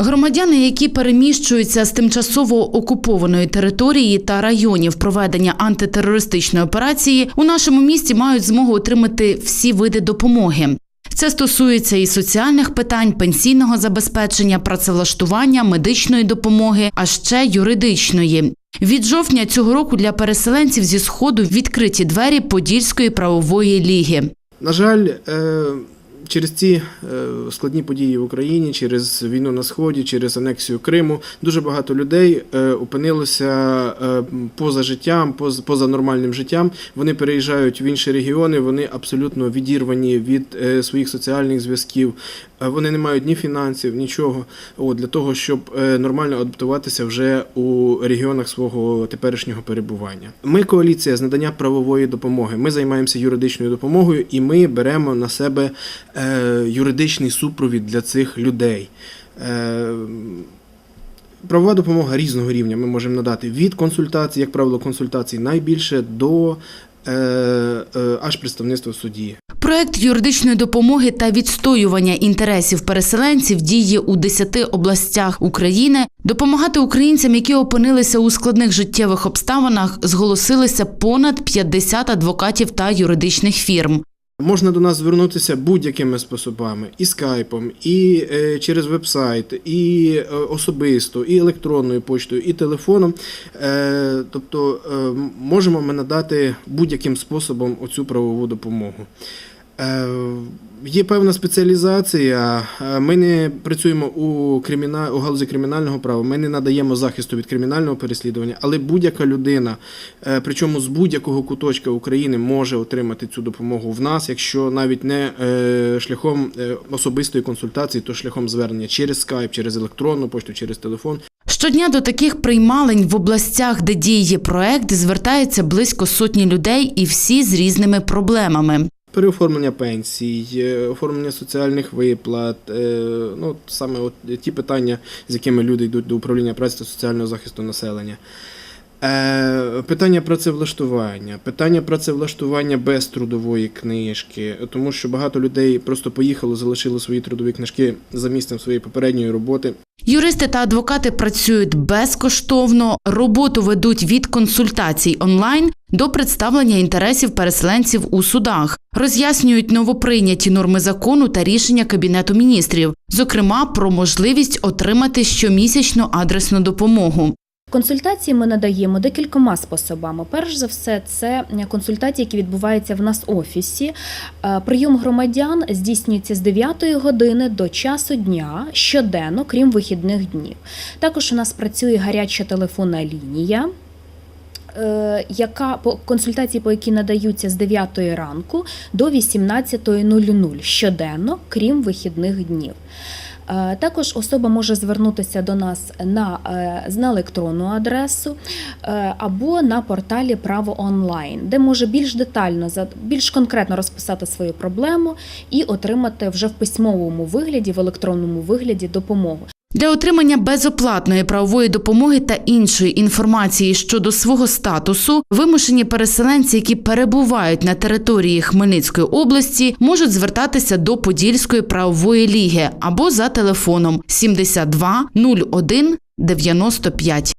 Громадяни, які переміщуються з тимчасово окупованої території та районів проведення антитерористичної операції, у нашому місті мають змогу отримати всі види допомоги. Це стосується і соціальних питань, пенсійного забезпечення, працевлаштування, медичної допомоги, а ще юридичної. Від жовтня цього року для переселенців зі сходу відкриті двері Подільської правової ліги. На жаль, е, через ці е, складні події в Україні, через війну на сході, через анексію Криму, дуже багато людей е, опинилося е, поза життям, поза, поза нормальним життям. Вони переїжджають в інші регіони, вони абсолютно відірвані від своїх соціальних зв'язків. Вони не мають ні фінансів, нічого от, для того, щоб нормально адаптуватися вже у регіонах свого теперішнього перебування. Ми коаліція з надання правової допомоги. Ми займаємося юридичною допомогою і ми беремо на себе юридичний супровід для цих людей. Е, Правова допомога різного рівня ми можемо надати від консультацій, як правило, консультацій найбільше до е, е, аж представництва в суді. Проект юридичної допомоги та відстоювання інтересів переселенців діє у 10 областях України. Допомагати українцям, які опинилися у складних життєвих обставинах, зголосилися понад 50 адвокатів та юридичних фірм. Можна до нас звернутися будь-якими способами: і скайпом, і е, через веб-сайт, і е, особисто, і електронною почтою, і телефоном. Е, тобто можемо ми надати будь-яким способом оцю правову допомогу. Е, Є певна спеціалізація. Е, Ми не працюємо у криміна... у галузі кримінального права. Ми не надаємо захисту від кримінального переслідування, але будь-яка людина, е, причому з будь-якого куточка України, може отримати цю допомогу в нас, якщо навіть не шляхом особистої консультації, то шляхом звернення через скайп, через електронну пошту, через телефон. Щодня до таких приймалень в областях, де діє проект, звертається близько сотні людей, і всі з різними проблемами. Переоформлення пенсій, е, оформлення соціальних виплат, е, ну саме от ті питання, з якими люди йдуть до управління праці та соціального захисту населення. Е, Питання працевлаштування, питання працевлаштування без трудової книжки, тому що багато людей просто поїхало, залишили свої трудові книжки за місцем своєї попередньої роботи. Юристи та адвокати працюють безкоштовно, роботу ведуть від консультацій онлайн до представлення інтересів переселенців у судах, роз'яснюють новоприйняті норми закону та рішення Кабінету міністрів, зокрема про можливість отримати щомісячну адресну допомогу. Консультації ми надаємо декількома способами. Перш за все, це консультації, які відбуваються в нас в офісі. Е, Прийом громадян здійснюється з 9 години до часу дня щоденно, крім вихідних днів. Також у нас працює гаряча телефонна лінія. Е, Яка по консультації, по якій надаються з 9 ранку до 18.00 щоденно, крім вихідних днів. Е, Також особа може звернутися до нас на, е, на електронну адресу або на порталі Право онлайн, де може більш детально, більш конкретно розписати свою проблему і отримати вже в письмовому вигляді, в електронному вигляді допомогу. Для отримання безоплатної правової допомоги та іншої інформації щодо свого статусу вимушені переселенці, які перебувають на території Хмельницької області, можуть звертатися до Подільської правової ліги або за телефоном 72 01 95.